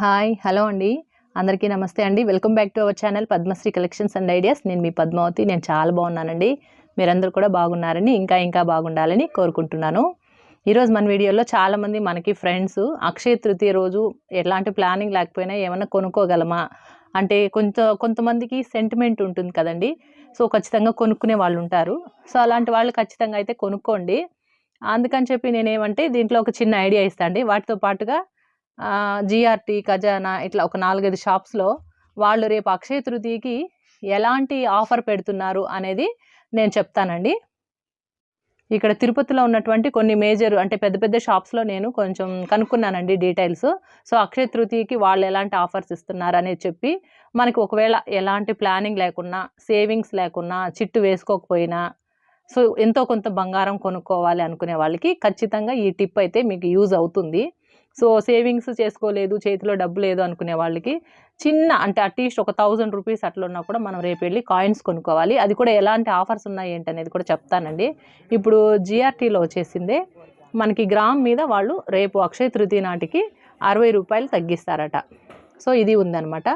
Hi hello అండి. అందరికీ నమస్తే అండి. Welcome back to our channel Padmashri collections and ideas. నేను మీ పద్మావతి. నేను చాలా బాగున్నానండి. మీరందరూ కూడా బాగున్నారని ఇంకా ఇంకా బాగుండాలని కోరుకుంటున్నాను. ఈరోజు మన వీడియోలో చాలామంది మనకి ఫ్రెండ్స్ అక్షయ తృతీయ రోజు ఎలాంటి ప్లానింగ్ లేకపోయినా ఏమైనా కొనుక్కోగలమా? అంటే కొంత కొంతమందికి సెంటిమెంట్ ఉంటుంది కదండి. సో ఖచ్చితంగా కొనుక్కునే వాళ్ళు ఉంటారు. సో అలాంటి వాళ్ళు ఖచ్చితంగా అయితే కొనుక్కోండి. అందుకని చెప్పి నేనేమంటే దీంట్లో ఒక చిన్న ఐడియా ఇస్తాను అండి. వాటితో పాటుగా జిఆర్టీ ఖజానా ఇట్లా ఒక నాలుగైదు షాప్స్లో వాళ్ళు రేపు అక్షయ తృతీయకి ఎలాంటి ఆఫర్ పెడుతున్నారు అనేది నేను చెప్తానండి. ఇక్కడ తిరుపతిలో ఉన్నటువంటి కొన్ని మేజర్ అంటే పెద్ద పెద్ద షాప్స్లో నేను కొంచెం కనుక్కున్నానండి డీటెయిల్స్. సో అక్షయ తృతీయకి వాళ్ళు ఎలాంటి ఆఫర్స్ ఇస్తున్నారు అనేది చెప్పి మనకి ఒకవేళ ఎలాంటి ప్లానింగ్ లేకున్నా సేవింగ్స్ లేకున్నా చిట్టు వేసుకోకపోయినా సో ఎంతో కొంత బంగారం కొనుక్కోవాలి అనుకునే వాళ్ళకి ఖచ్చితంగా ఈ టిప్ అయితే మీకు యూజ్ అవుతుంది. సో సేవింగ్స్ చేసుకోలేదు చేతిలో డబ్బు లేదు అనుకునే వాళ్ళకి చిన్న అంటే అట్లీస్ట్ ఒక థౌజండ్ రూపీస్ అట్లా ఉన్నా కూడా మనం రేపు వెళ్ళి కాయిన్స్ కొనుక్కోవాలి. అది కూడా ఎలాంటి ఆఫర్స్ ఉన్నాయి ఏంటి అనేది కూడా చెప్తానండి. ఇప్పుడు జిఆర్టీలో వచ్చేసిందే. మనకి గ్రామ్ మీద వాళ్ళు రేపు అక్షయ తృతీయ నాటికి అరవై రూపాయలు తగ్గిస్తారట. సో ఇది ఉందన్నమాట.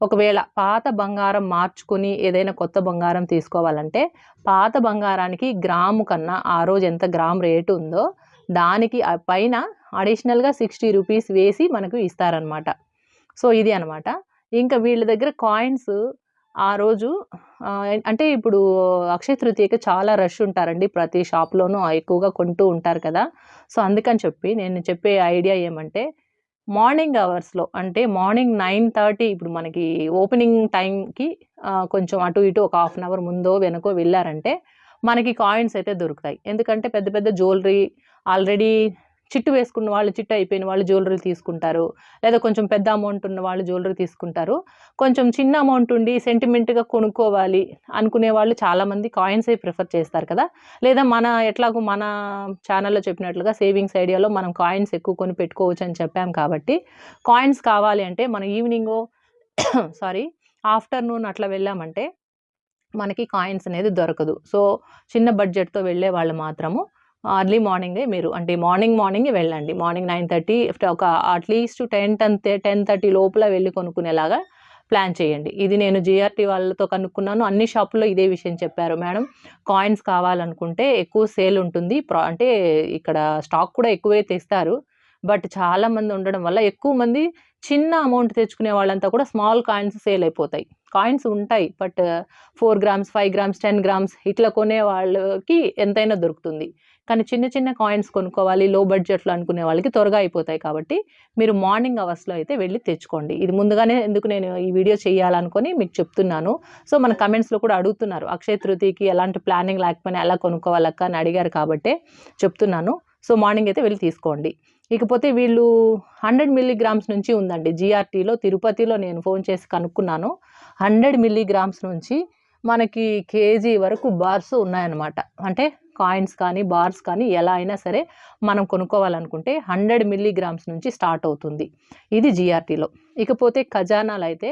ఒకవేళ పాత బంగారం మార్చుకుని ఏదైనా కొత్త బంగారం తీసుకోవాలంటే పాత బంగారానికి గ్రాము కన్నా ఆ రోజు ఎంత గ్రామ్ రేటు ఉందో దానికి పైన అడిషనల్గా సిక్స్టీ రూపీస్ వేసి మనకు ఇస్తారనమాట సో ఇది అనమాట ఇంకా వీళ్ళ దగ్గర కాయిన్స్ ఆ రోజు అంటే ఇప్పుడు అక్షయ తృతీయకి చాలా రష్ ఉంటారండి. ప్రతి షాప్లోనూ ఎక్కువగా కొంటూ ఉంటారు కదా. సో అందుకని చెప్పి నేను చెప్పే ఐడియా ఏమంటే మార్నింగ్ అవర్స్లో అంటే మార్నింగ్ నైన్ థర్టీ ఇప్పుడు మనకి ఓపెనింగ్ టైంకి కొంచెం అటు ఇటు ఒక హాఫ్ అన్ అవర్ ముందో వెనకో వెళ్ళారంటే మనకి కాయిన్స్ అయితే దొరుకుతాయి. ఎందుకంటే పెద్ద పెద్ద జ్యువెలరీ ఆల్రెడీ చిట్టు వేసుకున్న వాళ్ళు చిట్టు అయిపోయిన వాళ్ళు జ్యువెలరీ తీసుకుంటారు. లేదా కొంచెం పెద్ద అమౌంట్ ఉన్న వాళ్ళు జ్యువెలరీ తీసుకుంటారు. కొంచెం చిన్న అమౌంట్ ఉండి సెంటిమెంట్గా కొనుక్కోవాలి అనుకునే వాళ్ళు చాలామంది కాయిన్సే ప్రిఫర్ చేస్తారు కదా. లేదా మన ఎట్లాగో మన ఛానల్లో చెప్పినట్లుగా సేవింగ్స్ ఐడియాలో మనం కాయిన్స్ ఎక్కువ కొని పెట్టుకోవచ్చు అని చెప్పాం కాబట్టి కాయిన్స్ కావాలి అంటే మనం ఈవినింగ్ సారీ ఆఫ్టర్నూన్ అట్లా వెళ్ళామంటే మనకి కాయిన్స్ అనేది దొరకదు. సో చిన్న బడ్జెట్తో వెళ్ళే వాళ్ళు మాత్రము అర్లీ మార్నింగే మీరు అంటే మార్నింగ్ మార్నింగే వెళ్ళండి. మార్నింగ్ నైన్ థర్టీ ఒక at least ten ten ten thirty లోపల వెళ్ళి కొనుక్కునేలాగా ప్లాన్ చేయండి. ఇది నేను జిఆర్టీ వాళ్ళతో కనుక్కున్నాను. అన్ని షాపుల్లో ఇదే విషయం చెప్పారు మేడం. కాయిన్స్ కావాలనుకుంటే ఎక్కువ సేల్ ఉంటుంది. ప్రా అంటే ఇక్కడ స్టాక్ కూడా ఎక్కువే తెస్తారు. బట్ చాలామంది ఉండడం వల్ల ఎక్కువ మంది చిన్న అమౌంట్ తెచ్చుకునే వాళ్ళంతా కూడా స్మాల్ కాయిన్స్ సేల్ అయిపోతాయి. కాయిన్స్ ఉంటాయి but four grams five grams ten grams ఇట్లా కొనే వాళ్ళకి ఎంతైనా దొరుకుతుంది. కానీ చిన్న చిన్న కాయిన్స్ కొనుక్కోవాలి లో బడ్జెట్లో అనుకునే వాళ్ళకి త్వరగా అయిపోతాయి కాబట్టి మీరు మార్నింగ్ అవర్స్లో అయితే వెళ్ళి తెచ్చుకోండి. ఇది ముందుగానే ఎందుకు నేను ఈ వీడియో చేయాలనుకొని మీకు చెప్తున్నాను. సో మన కమెంట్స్లో కూడా అడుగుతున్నారు. అక్షయ తృతీయకి ఎలాంటి ప్లానింగ్ లేకపోయినా ఎలా కొనుక్కోవాలక్క అని అడిగారు కాబట్టి చెప్తున్నాను. సో మార్నింగ్ అయితే వెళ్ళి తీసుకోండి. ఇకపోతే వీళ్ళు హండ్రెడ్ మిల్లీగ్రామ్స్ నుంచి ఉందండి. జిఆర్టీలో తిరుపతిలో నేను ఫోన్ చేసి కనుక్కున్నాను. హండ్రెడ్ మిల్లీగ్రామ్స్ నుంచి మనకి కేజీ వరకు బార్స్ ఉన్నాయన్నమాట. అంటే కాయిన్స్ కానీ బార్స్ కానీ ఎలా అయినా సరే మనం కొనుక్కోవాలనుకుంటే హండ్రెడ్ మిల్లీగ్రామ్స్ నుంచి స్టార్ట్ అవుతుంది ఇది జిఆర్టీలో. ఇకపోతే ఖజానాలు అయితే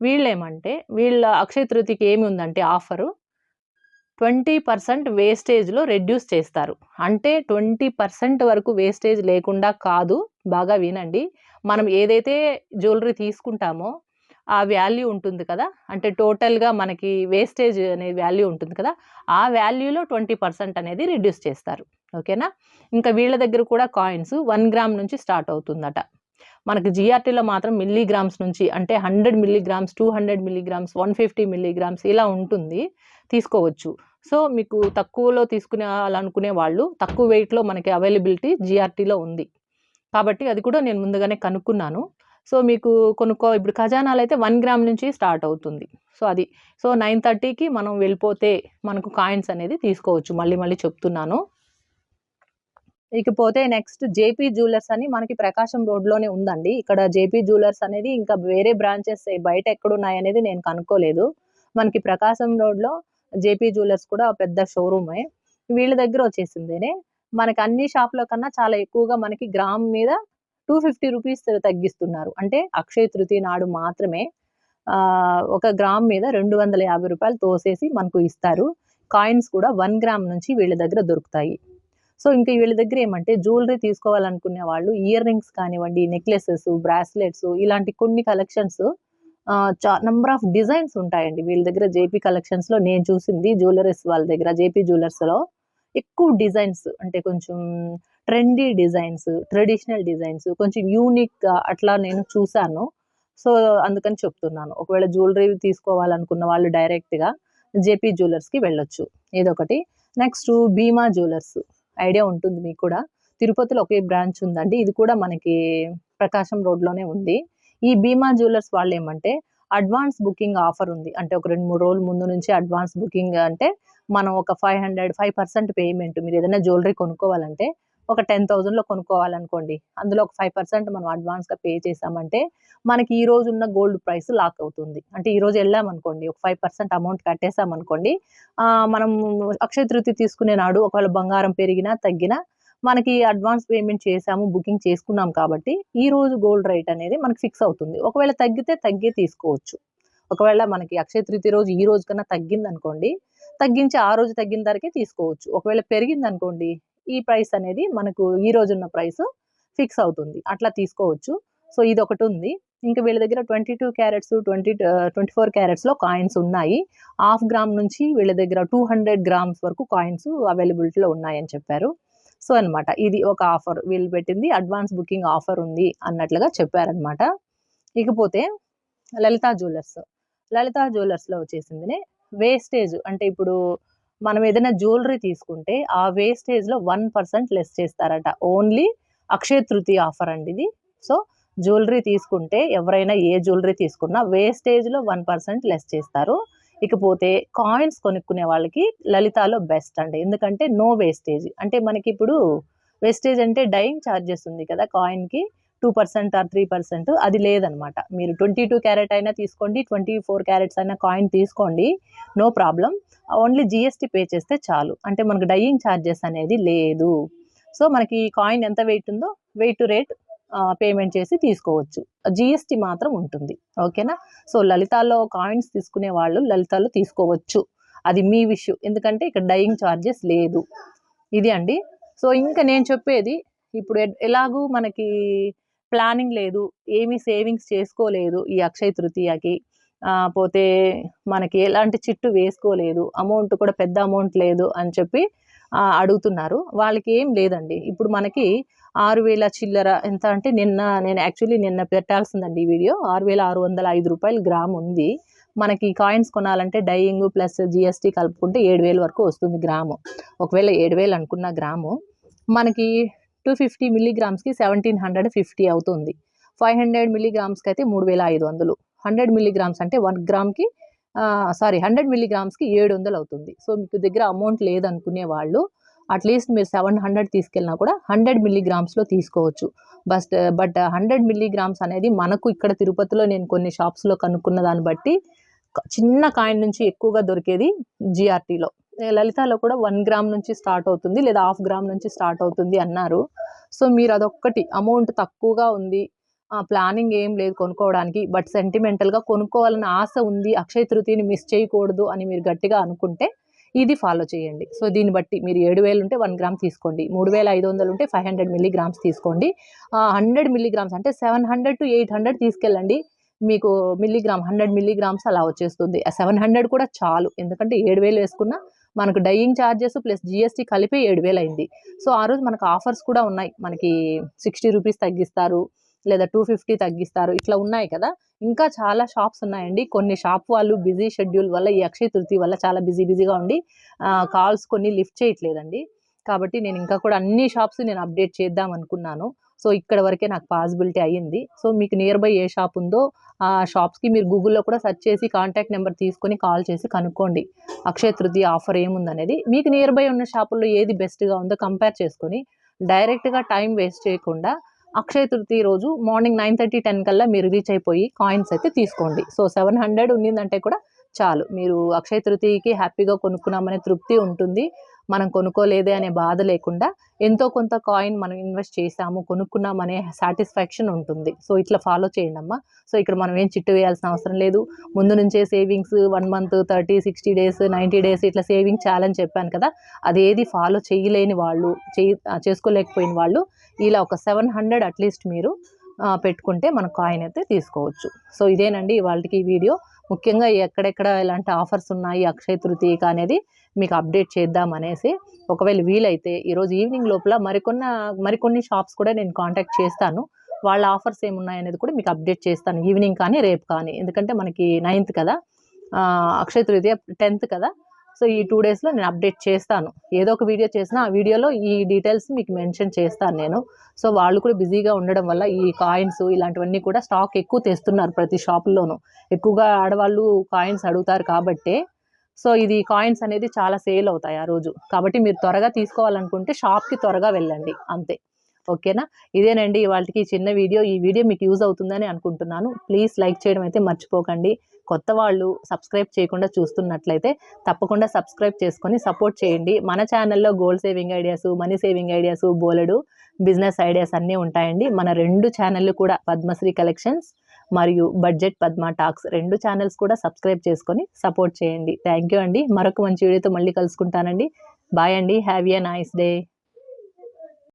వీళ్ళేమంటే వీళ్ళ అక్షయ తృతికి ఏమి ఉందంటే ఆఫరు ట్వంటీ పర్సెంట్ వేస్టేజ్లో రెడ్యూస్ చేస్తారు. అంటే ట్వంటీ పర్సెంట్ వరకు వేస్టేజ్ లేకుండా కాదు బాగా వినండి. మనం ఏదైతే జ్యువెలరీ తీసుకుంటామో ఆ వాల్యూ ఉంటుంది కదా. అంటే టోటల్గా మనకి వేస్టేజ్ అనే వాల్యూ ఉంటుంది కదా. ఆ వాల్యూలో ట్వంటీ పర్సెంట్ అనేది రిడ్యూస్ చేస్తారు. ఓకేనా? ఇంకా వీళ్ళ దగ్గర కూడా కాయిన్స్ వన్ గ్రామ్ నుంచి స్టార్ట్ అవుతుందట. మనకి జిఆర్టీలో మాత్రం మిల్లీగ్రామ్స్ నుంచి అంటే hundred milligrams two hundred milligrams one fifty milligrams ఇలా ఉంటుంది. తీసుకోవచ్చు. సో మీకు తక్కువలో తీసుకునే వాళ్ళు తక్కువ వెయిట్లో మనకి అవైలబిలిటీ జిఆర్టీలో ఉంది. కాబట్టి అది కూడా నేను ముందుగానే కనుక్కున్నాను. సో మీకు కొనుక్కో ఇప్పుడు ఖజానాలు అయితే వన్ గ్రామ్ నుంచి స్టార్ట్ అవుతుంది. సో అది సో నైన్ థర్టీకి మనం వెళ్ళిపోతే మనకు కాయిన్స్ అనేది తీసుకోవచ్చు. మళ్ళీ మళ్ళీ చెప్తున్నాను. ఇకపోతే నెక్స్ట్ జేపీ జ్యువెలర్స్ అని మనకి ప్రకాశం రోడ్లోనే ఉందండి. ఇక్కడ జేపీ జ్యువెలర్స్ అనేది ఇంకా వేరే బ్రాంచెస్ బయట ఎక్కడున్నాయి అనేది నేను కనుక్కోలేదు. మనకి ప్రకాశం రోడ్లో జేపీ జ్యువెలర్స్ కూడా పెద్ద షోరూమే. వీళ్ళ దగ్గర వచ్చేసిందేనే మనకి అన్ని షాప్లో కన్నా చాలా ఎక్కువగా మనకి గ్రామ్ మీద టూ ఫిఫ్టీ రూపీస్ తగ్గిస్తున్నారు. అంటే అక్షయ తృతీయ నాడు మాత్రమే ఒక గ్రామ్ మీద రెండు వందల యాభై రూపాయలు తోసేసి మనకు ఇస్తారు. కాయిన్స్ కూడా వన్ గ్రామ్ నుంచి వీళ్ళ దగ్గర దొరుకుతాయి. సో ఇంకా వీళ్ళ దగ్గర ఏమంటే జ్యువెలరీ తీసుకోవాలనుకునే వాళ్ళు ఇయర్ రింగ్స్ కానివ్వండి నెక్లెసెస్ బ్రాస్లెట్స్ ఇలాంటి కొన్ని కలెక్షన్స్ చా నంబర్ ఆఫ్ డిజైన్స్ ఉంటాయండి. వీళ్ళ దగ్గర జేపీ కలెక్షన్స్లో నేను చూసింది జ్యువెలరీస్ వాళ్ళ దగ్గర జేపీ జ్యువెలర్స్లో ఎక్కువ డిజైన్స్ అంటే కొంచెం ట్రెండీ డిజైన్స్ ట్రెడిషనల్ డిజైన్స్ కొంచెం యూనిక్గా అట్లా నేను చూశాను. సో అందుకని చెప్తున్నాను. ఒకవేళ జ్యువెలరీ తీసుకోవాలనుకున్న వాళ్ళు డైరెక్ట్గా జేపీ జ్యువెలర్స్కి వెళ్ళొచ్చు. ఇదొకటి. నెక్స్ట్ భీమా జ్యువెలర్స్ ఐడియా ఉంటుంది మీకు కూడా. తిరుపతిలో ఒకే బ్రాంచ్ ఉందండి. ఇది కూడా మనకి ప్రకాశం రోడ్లోనే ఉంది. ఈ భీమా జ్యువెలర్స్ వాళ్ళు ఏమంటే అడ్వాన్స్ బుకింగ్ ఆఫర్ ఉంది. అంటే ఒక రెండు మూడు రోజుల ముందు నుంచి అడ్వాన్స్ బుకింగ్ అంటే మనం ఒక five hundred five percent payment మీరు ఏదైనా జ్యువెలరీ కొనుక్కోవాలంటే ఒక టెన్ థౌజండ్లో కొనుక్కోవాలనుకోండి. అందులో ఒక ఫైవ్ పర్సెంట్ మనం అడ్వాన్స్గా పే చేసామంటే మనకి ఈ రోజు ఉన్న గోల్డ్ ప్రైస్ లాక్ అవుతుంది. అంటే ఈ రోజు వెళ్ళామనుకోండి ఒక ఫైవ్ పర్సెంట్ అమౌంట్ కట్టేసామనుకోండి మనం అక్షయ తృతీయ తీసుకునే నాడు ఒకవేళ బంగారం పెరిగినా తగ్గినా మనకి అడ్వాన్స్ పేమెంట్ చేసాము బుకింగ్ చేసుకున్నాం కాబట్టి ఈ రోజు గోల్డ్ రేట్ అనేది మనకి ఫిక్స్ అవుతుంది. ఒకవేళ తగ్గితే తగ్గే తీసుకోవచ్చు. ఒకవేళ మనకి అక్షయ తృతీయ రోజు ఈ రోజు కన్నా తగ్గింది అనుకోండి తగ్గించి ఆ రోజు తగ్గిన ధరకే తీసుకోవచ్చు. ఒకవేళ పెరిగింది అనుకోండి ఈ ప్రైస్ అనేది మనకు ఈ రోజున్న ప్రైస్ ఫిక్స్ అవుతుంది. అట్లా తీసుకోవచ్చు. సో ఇది ఒకటి ఉంది. ఇంకా వీళ్ళ దగ్గర twenty two carats twenty twenty four క్యారెట్స్లో coins ఉన్నాయి. హాఫ్ గ్రామ్ నుంచి వీళ్ళ దగ్గర టూ హండ్రెడ్ గ్రామ్స్ వరకు కాయిన్స్ అవైలబిలిటీలో ఉన్నాయని చెప్పారు. సో అన్నమాట. ఇది ఒక ఆఫర్ వీళ్ళు పెట్టింది. అడ్వాన్స్ బుకింగ్ ఆఫర్ ఉంది అన్నట్లుగా చెప్పారనమాట ఇకపోతే లలితా జ్యువెలర్స్. లలితా జ్యువెలర్స్లో వచ్చేసిందినే వేస్టేజ్ అంటే ఇప్పుడు మనం ఏదైనా జ్యువెలరీ తీసుకుంటే ఆ వేస్టేజ్లో వన్ పర్సెంట్ లెస్ చేస్తారట. ఓన్లీ అక్షయ తృతీయ ఆఫర్ అండి ఇది. సో జ్యువెలరీ తీసుకుంటే ఎవరైనా ఏ జ్యువెలరీ తీసుకున్నా వేస్టేజ్లో వన్ పర్సెంట్ లెస్ చేస్తారు. ఇకపోతే కాయిన్స్ కొనుక్కునే వాళ్ళకి లలితాలో బెస్ట్ అండి. ఎందుకంటే నో వేస్టేజ్ అంటే మనకి ఇప్పుడు వేస్టేజ్ అంటే డైయింగ్ ఛార్జెస్ ఉంది కదా కాయిన్కి two percent or three percent అది లేదనమాట. మీరు ట్వంటీ టూ క్యారెట్ అయినా తీసుకోండి ట్వంటీ ఫోర్ క్యారెట్స్ అయినా కాయిన్ తీసుకోండి no problem only GST pay చేస్తే చాలు. అంటే మనకు డైయింగ్ ఛార్జెస్ అనేది లేదు. సో మనకి కాయిన్ ఎంత వెయిట్ ఉందో వెయిట్ టు రేట్ పేమెంట్ చేసి తీసుకోవచ్చు. జిఎస్టీ మాత్రం ఉంటుంది. ఓకేనా? సో లలితాలో కాయిన్స్ తీసుకునే వాళ్ళు లలితాలో తీసుకోవచ్చు. అది మీ విషయం ఎందుకంటే ఇక్కడ డైయింగ్ ఛార్జెస్ లేదు. ఇది అండి. సో ఇంకా నేను చెప్పేది ఇప్పుడు ఎలాగూ మనకి ప్లానింగ్ లేదు ఏమీ సేవింగ్స్ చేసుకోలేదు ఈ అక్షయ తృతీయకి. పోతే మనకి ఎలాంటి చిట్టు వేసుకోలేదు అమౌంట్ కూడా పెద్ద అమౌంట్ లేదు అని చెప్పి అడుగుతున్నారు. వాళ్ళకి ఏం లేదండి. ఇప్పుడు మనకి ఆరు వేల చిల్లర ఎంత అంటే నిన్న నేను యాక్చువల్లీ నిన్న పెట్టాల్సిందండి ఈ వీడియో. ఆరు వేల ఆరు వందల ఐదు రూపాయలు గ్రామ్ ఉంది. మనకి కాయిన్స్ కొనాలంటే డైయింగ్ ప్లస్ జిఎస్టీ కలుపుకుంటే ఏడు వేలు వరకు వస్తుంది గ్రాము. ఒకవేళ ఏడు వేలు అనుకున్న గ్రాము. మనకి టూ ఫిఫ్టీ మిల్లీగ్రామ్స్కి సెవెంటీన్ హండ్రెడ్ ఫిఫ్టీ అవుతుంది. ఫైవ్ హండ్రెడ్ మిల్లీగ్రామ్స్కి అయితే మూడు వేల ఐదు వందలు. హండ్రెడ్ మిల్లీగ్రామ్స్ అంటే వన్ గ్రామ్కి సారీ హండ్రెడ్ మిల్లీగ్రామ్స్కి ఏడు వందలు అవుతుంది. సో మీకు దగ్గర అమౌంట్ లేదనుకునే వాళ్ళు అట్లీస్ట్ మీరు సెవెన్ హండ్రెడ్ తీసుకెళ్ళినా కూడా హండ్రెడ్ మిల్లీగ్రామ్స్లో తీసుకోవచ్చు. బస్ట్ బట్ హండ్రెడ్ మిల్లీగ్రామ్స్ అనేది మనకు ఇక్కడ తిరుపతిలో నేను కొన్ని షాప్స్లో కనుక్కున్న దాన్ని బట్టి చిన్న కాయిన్ నుంచి ఎక్కువగా దొరికేది జిఆర్టీలో లలితాలో కూడా వన్ గ్రామ్ నుంచి స్టార్ట్ అవుతుంది లేదా హాఫ్ గ్రామ్ నుంచి స్టార్ట్ అవుతుంది అన్నారు. సో మీరు అదొక్కటి అమౌంట్ తక్కువగా ఉంది ప్లానింగ్ ఏం లేదు కొనుక్కోవడానికి బట్ సెంటిమెంటల్గా కొనుక్కోవాలని ఆశ ఉంది అక్షయ తృతీయని మిస్ చేయకూడదు అని మీరు గట్టిగా అనుకుంటే ఇది ఫాలో చేయండి. సో దీన్ని బట్టి మీరు ఏడు వేలు ఉంటే వన్ గ్రామ్ తీసుకోండి మూడు వేల ఐదు వందలు ఉంటే ఫైవ్ హండ్రెడ్ మిల్లీగ్రామ్స్ తీసుకోండి. హండ్రెడ్ మిల్లీగ్రామ్స్ అంటే seven hundred to eight hundred తీసుకెళ్ళండి మీకు మిల్లీగ్రామ్ హండ్రెడ్ మిల్లీగ్రామ్స్ అలా వచ్చేస్తుంది. సెవెన్ హండ్రెడ్ కూడా చాలు ఎందుకంటే ఏడు వేలు వేసుకున్నా మనకు డైయింగ్ ఛార్జెస్ ప్లస్ జిఎస్టీ కలిపి ఏడు వేలు అయింది. సో ఆ రోజు మనకు ఆఫర్స్ కూడా ఉన్నాయి. మనకి సిక్స్టీ రూపీస్ తగ్గిస్తారు లేదా టూ ఫిఫ్టీ తగ్గిస్తారు ఇట్లా ఉన్నాయి కదా. ఇంకా చాలా షాప్స్ ఉన్నాయండి. కొన్ని షాప్ వాళ్ళు బిజీ షెడ్యూల్ వల్ల ఈ అక్షయ తృతీయ వల్ల చాలా బిజీ బిజీగా ఉండి కాల్స్ కొన్ని లిఫ్ట్ చేయట్లేదండి. కాబట్టి నేను ఇంకా కూడా అన్ని షాప్స్ నేను అప్డేట్ చేద్దాం అనుకున్నాను. సో ఇక్కడ వరకే నాకు పాసిబిలిటీ అయ్యింది. సో మీకు నియర్ బై ఏ షాప్ ఉందో ఆ షాప్స్కి మీరు గూగుల్లో కూడా సెర్చ్ చేసి కాంటాక్ట్ నెంబర్ తీసుకొని కాల్ చేసి కనుక్కోండి. అక్షయ తృతీయ ఆఫర్ ఏముందనేది. మీకు నియర్ బై ఉన్న షాపుల్లో ఏది బెస్ట్గా ఉందో కంపేర్ చేసుకొని డైరెక్ట్గా టైం వేస్ట్ చేయకుండా అక్షయ తృతీయ రోజు మార్నింగ్ నైన్ థర్టీ టెన్ కల్లా మీరు రీచ్ అయిపోయి కాయిన్స్ అయితే తీసుకోండి. సో సెవెన్ హండ్రెడ్ ఉన్నిందంటే కూడా చాలు. మీరు అక్షయ తృతీయకి హ్యాపీగా కొనుక్కున్నామనే తృప్తి ఉంటుంది. మనం కొనుక్కోలేదే అనే బాధ లేకుండా ఎంతో కొంత కాయిన్ మనం ఇన్వెస్ట్ చేసాము కొనుక్కున్నాం అనే సాటిస్ఫాక్షన్ ఉంటుంది. సో ఇట్లా ఫాలో చేయండి అమ్మా సో ఇక్కడ మనం ఏం చిట్టు వేయాల్సిన అవసరం లేదు. ముందు నుంచే savings one month thirty sixty days ninety days ఇట్లా సేవింగ్ ఛాలెంజ్ చెప్పాను కదా. అదేది ఫాలో చేయలేని వాళ్ళు చేయి చేసుకోలేకపోయిన వాళ్ళు ఇలా ఒక సెవెన్ హండ్రెడ్ అట్లీస్ట్ మీరు పెట్టుకుంటే మన కాయిన్ అయితే తీసుకోవచ్చు. సో ఇదేనండి వాళ్ళకి ఈ వీడియో. ముఖ్యంగా ఎక్కడెక్కడ ఇలాంటి ఆఫర్స్ ఉన్నాయి అక్షయ తృతీయక అనేది మీకు అప్డేట్ చేద్దాం అనేసి. ఒకవేళ వీలైతే ఈరోజు ఈవినింగ్ లోపల మరికొన్న మరికొన్ని షాప్స్ కూడా నేను కాంటాక్ట్ చేస్తాను. వాళ్ళ ఆఫర్స్ ఏమున్నాయి అనేది కూడా మీకు అప్డేట్ చేస్తాను. ఈవినింగ్ కానీ రేపు కానీ. ఎందుకంటే మనకి నైన్త్ కదా. అక్షయ తృతీయ టెన్త్ కదా. సో ఈ టూ డేస్లో నేను అప్డేట్ చేస్తాను. ఏదో ఒక వీడియో చేసినా ఆ వీడియోలో ఈ డీటెయిల్స్ మీకు మెన్షన్ చేస్తాను నేను. సో వాళ్ళు కూడా బిజీగా ఉండడం వల్ల ఈ కాయిన్స్ ఇలాంటివన్నీ కూడా స్టాక్ ఎక్కువ తెస్తున్నారు ప్రతి షాపుల్లోనూ ఎక్కువగా ఆడవాళ్ళు కాయిన్స్ అడుగుతారు కాబట్టే. సో ఇది కాయిన్స్ అనేది చాలా సేల్ అవుతాయి ఆ రోజు. కాబట్టి మీరు త్వరగా తీసుకోవాలనుకుంటే షాప్కి త్వరగా వెళ్ళండి. అంతే. ఓకేనా? ఇదేనండి ఇవాళకి చిన్న వీడియో ఈ వీడియో మీకు యూజ్ అవుతుందని అనుకుంటున్నాను. ప్లీజ్ లైక్ చేయడం అయితే మర్చిపోకండి. కొత్త వాళ్ళు సబ్స్క్రైబ్ చేయకుండా చూస్తున్నట్లయితే తప్పకుండా సబ్స్క్రైబ్ చేసుకొని సపోర్ట్ చేయండి. మన ఛానల్లో gold saving ideas money saving ideas బోలెడు బిజినెస్ ఐడియాస్ అన్నీ ఉంటాయండి. మన రెండు ఛానళ్ళు కూడా పద్మశ్రీ కలెక్షన్స్ మరియు బడ్జెట్ పద్మ టాక్స్ రెండు ఛానల్స్ కూడా సబ్స్క్రైబ్ చేసుకొని సపోర్ట్ చేయండి. థ్యాంక్ యూ అండి. మరొక మంచి వీడియోతో మళ్ళీ కలుసుకుంటానండి. బాయ్ అండి. Have a nice day